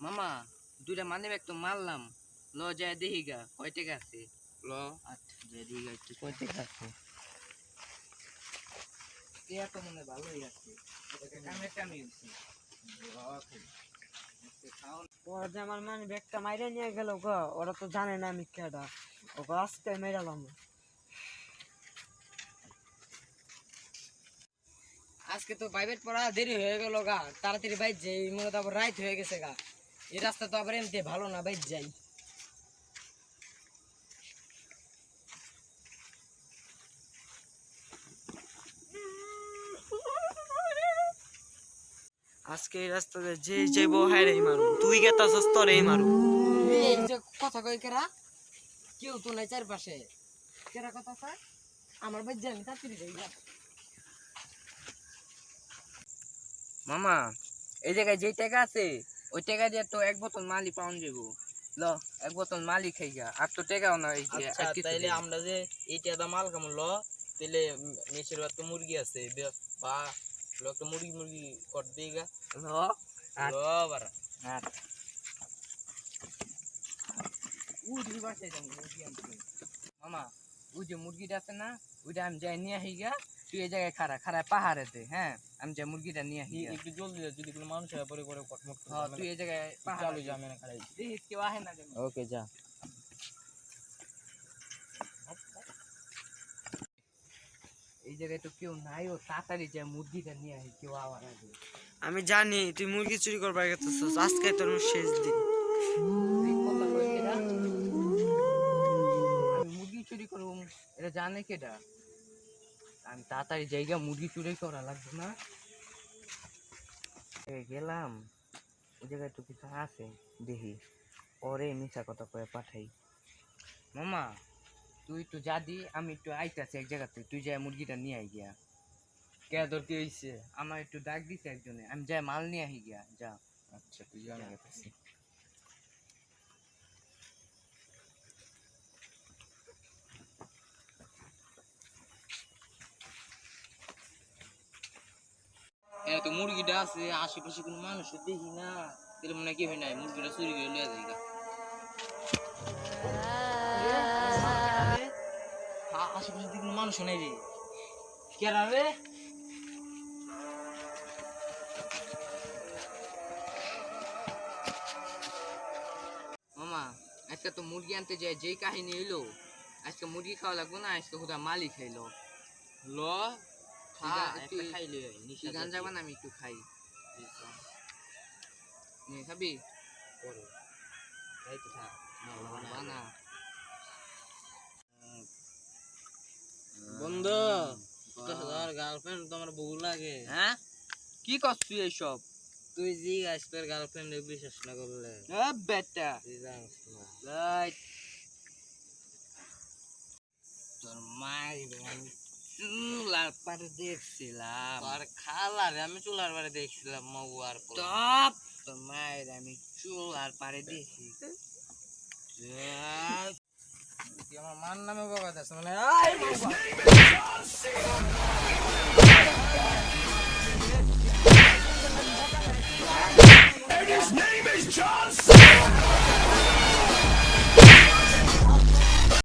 মামা দুইটা মানে ব্যাগ তো মারলাম। ল যায় দেখি গা কয় টাকা আছে? ল। আচ্ছা যায় দেখি গা একটু কয় টাকা আছে? টিয়া তো মনে ভালোই আছে। কামে কামে হচ্ছে ওরা যে আমার মানে ব্যাগটা মাইরে নিয়ে গেল গো ওরা তো জানে না আমি কেডা। ওকে আজকে মেরালাম আজকে তো প্রাইভেট পড়া দেরি হয়ে গেল গা তাড়াতাড়ি বাইর যাই মনে তো আবার রাইট হয়ে গেছে গা। এই রাস্তা তো আবার এমনি ভালো না বাইর যাই। আজকে এই রাস্তাতে যে যাইব হ্যাঁ রে মারু। তুই গেতাছস তোর এই মারু। এই যে কথা কই কেরা? কেউ তো নাই চারপাশে। কেরা কথা কয়? আমার ভাই জানি তাড়াতাড়ি যাই মামা এই জায়গায় যে টাকা আছে ওই টাকা দিয়ে তো এক বোতল মালি পাউন যাব ল এক বোতল মালি খাই গা আর তো টাকাও না এই যে আচ্ছা তাইলে আমরা যে এইটা দাম মাল কেমন ল তাইলে মেশের তো মুরগি আছে বা ল একটা মুরগি মুরগি কর দিই গা ল ল বারা আর উঠি বাসায় যাব মামা ওই যে মুরগিটা আছে না ওইটা আমি যাই নিয়ে আসি গা তুই এই জায়গায় খারা খারা পাহাড়েতে হ্যাঁ? আমি যাই মুরগিটা নিয়ে আসি। একটু জলদি যা, যদি কোনো মানুষ হয় পরে করে কটমট হ্যাঁ তুই এই জায়গায় পাহাড়ে যা আমি না খারাই দেখিস কেউ আহে না ওকে যা। এই জায়গায় তো কেউ নাই ও তাড়াতাড়ি যায় মুরগিটা নিয়ে আসি কেউ আবার আগে আমি জানি তুই মুরগি চুরি করবার গেতেছস আজকে তোর শেষ দিন। মুরগি চুরি করব এটা জানে কেডা? আমি তাড়াতাড়ি জায়গা মুরগি চুরি করা লাগবে না। গেলাম। ওই জায়গায় তো কিছু আছে, দেখি। পরে মিশা কথা কয়ে পাঠাই। মামা, তুই তো যা দি আমি একটু আইতাছি এক জায়গাতে, তুই যাই মুরগিটা নিয়ে আই গিয়া। কে তোর কি হইছে? আমার একটু ডাক দিছে একজনে, আমি যাই মাল নিয়ে আহি গিয়া, যা। আচ্ছা তুই জানা তো মুরগিটা আছে, আশেপাশে কোনো মানুষ দেখি না। তাহলে মনে হয় নাই, মুরগিটা চুরি করে লয়ে আশেপাশে দেখি কোনো মানুষ নাই রে। রে? মামা, আজকে তো মুরগি আনতে যায় যেই কাহিনী এলো আজকে মুরগি খাওয়া লাগবে না, আজকে হুদা মালিক খাইলো ল তুই তুই- তুই গান আমি একটু খাই নে খাবি বন্ধু তোর গার্লফ্রেন্ড তোমার বউ লাগে হ্যাঁ কি করছিস এইসব তুই জি আজ তোর গার্লফ্রেন্ড বিশ্বাস না করলে বেটা তুই তোর আমি চুলার পারে দেখছিলাম আর খালারে আমি চুলার বাড়ি দেখছিলাম মৌ আর পোলা। টপ তোর মায়ের আমি চুলার পারে দেখি। আমার মান নামে বকা দাস মানে John C.